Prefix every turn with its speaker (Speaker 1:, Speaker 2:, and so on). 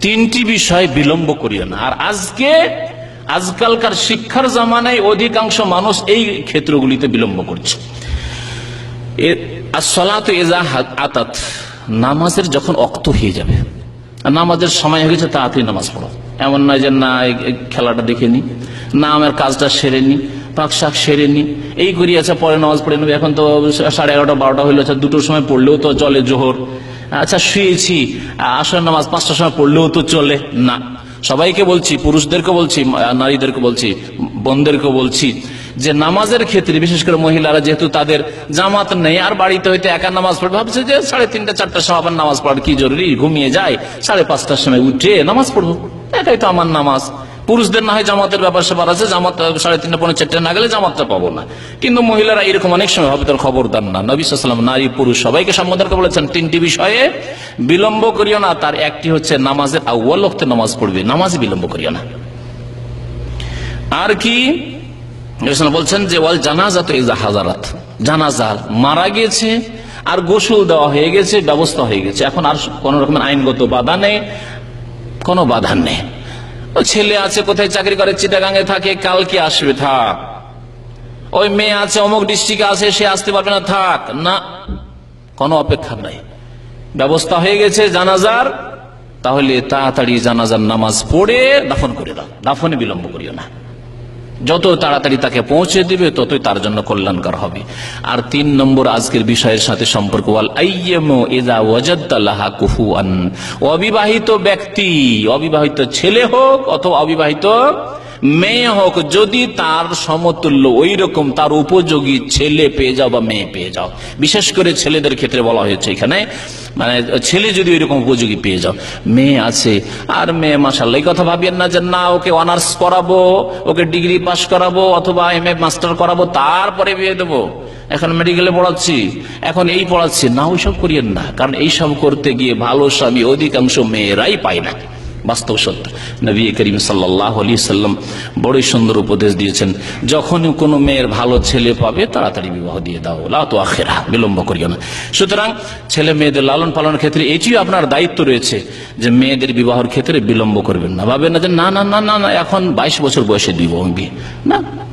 Speaker 1: তিনটি বিষয় বিলম্ব করিও না। আর আজকে, আজকালকার শিক্ষার জামানায় অধিকাংশ মানুষ এই ক্ষেত্রগুলিতে বিলম্ব করছে। নামাজের যখন অক্ত হয়ে যাবে নামাজের সময় হয়ে গেছে তাড়াতাড়ি নামাজ পড়ো। এমন নয় যে, না খেলাটা দেখে নি। না, আমার কাজটা সেরে নি। পাক শাক সেরে নি। এই করিয়াছে পরে নামাজ পড়ে নেবে। এখন তো সাড়ে এগারোটা, বারোটা হইল। আচ্ছা দুটোর সময় পড়লেও তো চলে জোহর। আচ্ছা শুয়েছি। আসর নামাজ পাঁচটার সময় পড়লেও তো চলে। না, সবাইকে বলছি, পুরুষদেরকে বলছি, নারীদেরকে বলছি বোনদেরকে বলছি যে নামাজের ক্ষেত্রে, বিশেষ করে মহিলারা যেহেতু তাদের জামাত নেই, আর বাড়িতে হইতে একা নামাজ পড়বে, ভাবছে যে সাড়ে তিনটা চারটার সময় আবার নামাজ পড়ার কি জরুরি? ঘুমিয়ে যায়, সাড়ে পাঁচটার সময় উঠে নামাজ পড়ব। এটাই তো আমার নামাজ। পুরুষদের না হয় জামাতের ব্যাপার স্যাপার আছে, জামাত সাড়ে তিনটা পনেরো চারটে না গেলে জামাতটা পাবো না। কিন্তু মহিলারা এরকম অনেক সময় হবে তার খবরদার না। নবী সাল্লাম নারী, পুরুষ সবাইকে সম্বোধন বলেছেন, তিনটি বিষয়ে বিলম্ব করিও না, তার একটি হচ্ছে নামাজের আউ্বাল নামাজ পড়বে। নামাজ বিলম্ব করিও না। আর কি? বলছেন যে, ওয়াল জানাজা তো হাজারাত। জানাজা মারা গেছে আর গোসল দেওয়া হয়ে গেছে, ব্যবস্থা হয়ে গেছে। এখন আর কোন রকমের আইনগত বাধা নেই, কোনো বাধা নেই। ছেলে আছে, কোথায় চাকরি করে? চিটাগাঙ্গে থাকে, কালকে আসবে, থাক। ওই মেয়ে আছে, অমুক ডিস্ট্রিক্টে আছে, সে আসতে পারবে না, থাক। না, কোনো অপেক্ষা নাই। ব্যবস্থা হয়ে গেছে জানাজার, তাহলে তাড়াতাড়ি জানাজার নামাজ পড়ে দাফন করে দাও। দাফনে বিলম্ব করিও না। যত তাড়াতাড়ি তাকে পৌঁছে দিবে, ততই তার জন্য কল্যাণকর হবে। আর তিন নম্বর আজকের বিষয়ের সাথে সম্পর্ক অবিবাহিত ব্যক্তি, অবিবাহিত ছেলে হোক অথবা অবিবাহিত মেয়ে হোক, যদি তার সমতুল্য ওই রকম তার উপযোগী ছেলে পেয়ে যাও বা মেয়ে পেয়ে যাও, বিশেষ করে ছেলেদের ক্ষেত্রে বলা হয়েছে এখানে মানে ছেলে যদি ওইরকম উপযোগী পেয়ে যাও, মেয়ে আছে, আর মেয়ে মাসাল্লাহ এই কথা ভাবিয়েন না যে না, ওকে অনার্স করাবো, ওকে ডিগ্রি পাস করাবো, অথবা এম এ মাস্টার করাবো, তারপরে বিয়ে দেবো। এখন মেডিকেলে পড়াচ্ছি, এখন এই পড়াচ্ছি, না, ওইসব করিয়েন না, কারণ এইসব করতে গিয়ে ভালো স্বামী অধিকাংশ মেয়েরাই পায় না। বাস্তব সত্য নবী করিম সাল্লাহ আলি সাল্লাম বড়ই সুন্দর উপদেশ দিয়েছেন, যখনই কোনো মেয়ের ভালো ছেলে পাবে, তাড়াতাড়ি বিবাহ দিয়ে দাও। তো আখেরা বিলম্ব করিও না। সুতরাং ছেলে মেয়েদের লালন পালনের ক্ষেত্রে এটিও আপনার দায়িত্ব রয়েছে যে মেয়েদের বিবাহের ক্ষেত্রে বিলম্ব করবেন না। ভাবেন না যে, না না না না এখন বাইশ বছর বয়সে দিব বিয়ে না।